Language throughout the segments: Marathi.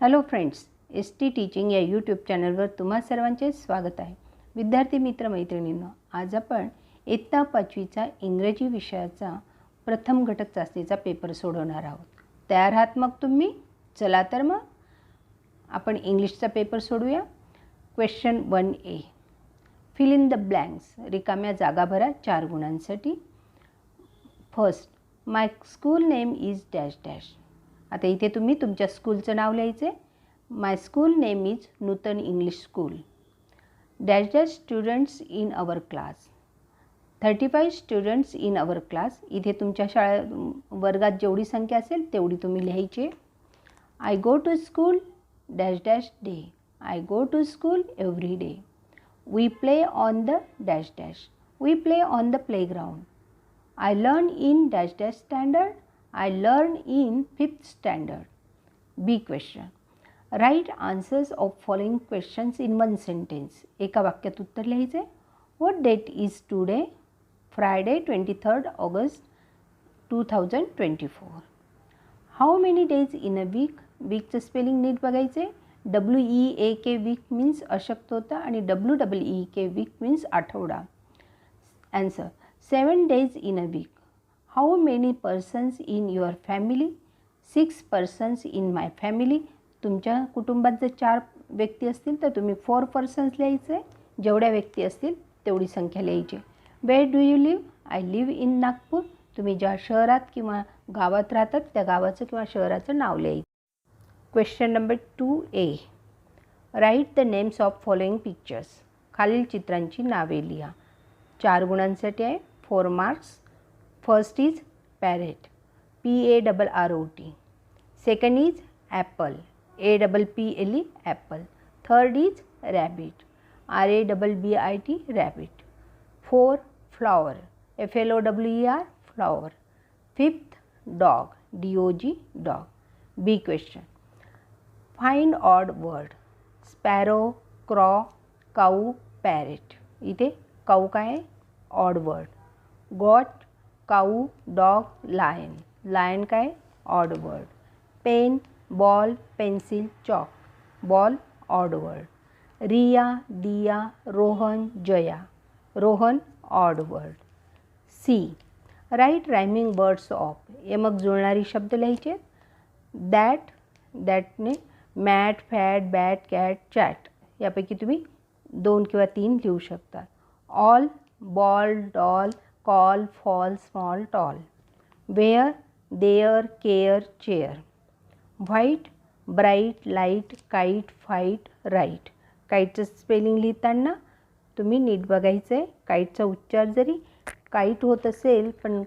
Hello friends S T teaching या यूट्यूब चॅनलवर तुम्हा सर्वांचे स्वागत आहे. विद्यार्थी मित्र मैत्रिणींनो आज आपण इयत्ता पाचवीचा इंग्रजी विषयाचा प्रथम घटक चाचणीचा पेपर सोडवणार आहोत. तयार आहात मग तुम्ही? चला तर मग आपण इंग्लिशचा paper सोडूया. Question one A fill in the blanks रिकाम्या जागा भरा चार गुणांसाठी. First my school name is dash dash आता इथे तुम्ही तुमच्या स्कूलचं नाव लिहायचे my school name is Nutan English school dash dash students in our class thirty five students in our class इथे तुमच्या शाळा वर्गात जेवढी संख्या असेल तेवढी तुम्ही लिहायची. I go to school dash dash day I go to school every day we play on the dash dash we play on the playground I learn in dash dash standard I learn in fifth standard. B question. Write answers of following questions in one sentence. एका वाक्यात उत्तर लिहायचे What date is today? Friday 23rd August 2024. How many days in a week? वीकचं spelling नीट बघायचे W E A K week means अशक्त होता आणि W double E K week means आठवडा Answer. Seven days in a week. How many persons in your family? Six persons in my family तुमच्या कुटुंबात जर चार व्यक्ती असतील तर तुम्ही फोर पर्सन्स लिहायचे. जेवढ्या व्यक्ती असतील तेवढी संख्या लिहायची. Where do you live I live in Nagpur. तुम्ही ज्या शहरात किंवा गावात राहतात त्या गावाचं किंवा शहराचं नाव लिहायचं. Question number two A write the names of following pictures खालील चित्रांची नावे लिहा. चार गुणांसाठी आहे. Four marks first is parrot P A double R O T second is apple A double P L E apple third is rabbit R A double B I T rabbit four flower F L O W E R flower fifth dog D O G dog B question find odd word sparrow crow cow parrot इथे काऊ काय आहे odd word goat cow dog lion. Lion काय? Odd word. Pen ball pencil chalk. Ball odd word. Riya Diya Rohan Jaya. Rohan odd word. C. Write rhyming words of. यमक जुळणारी शब्द लिहायचे? That दॅटने mat fat bat cat chat. यापैकी तुम्ही दोन किंवा तीन लिहू शकता. All ball doll call fall small tall wear there care chair white bright light kite fight right काईटचं spelling लिहिताना तुम्ही नीट बघायचं आहे काईटचा उच्चार जरी काईट होत असेल पण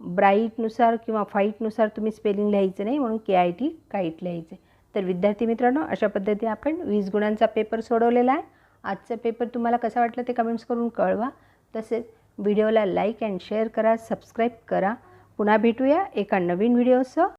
ब्राईटनुसार किंवा फाईटनुसार तुम्ही स्पेलिंग लिहायचं नाही म्हणून के आय टी काईट लिहायचं तर विद्यार्थी मित्रांनो अशा पद्धतीने आपण वीस गुणांचा पेपर सोडवलेला आहे. आजचा पेपर तुम्हाला कसा वाटला ते कमेंट्स करून कळवा. तसेच व्हिडिओला लाईक अँड शेअर करा सबस्क्राईब करा. पुन्हा भेटूया एका नवीन व्हिडिओसह.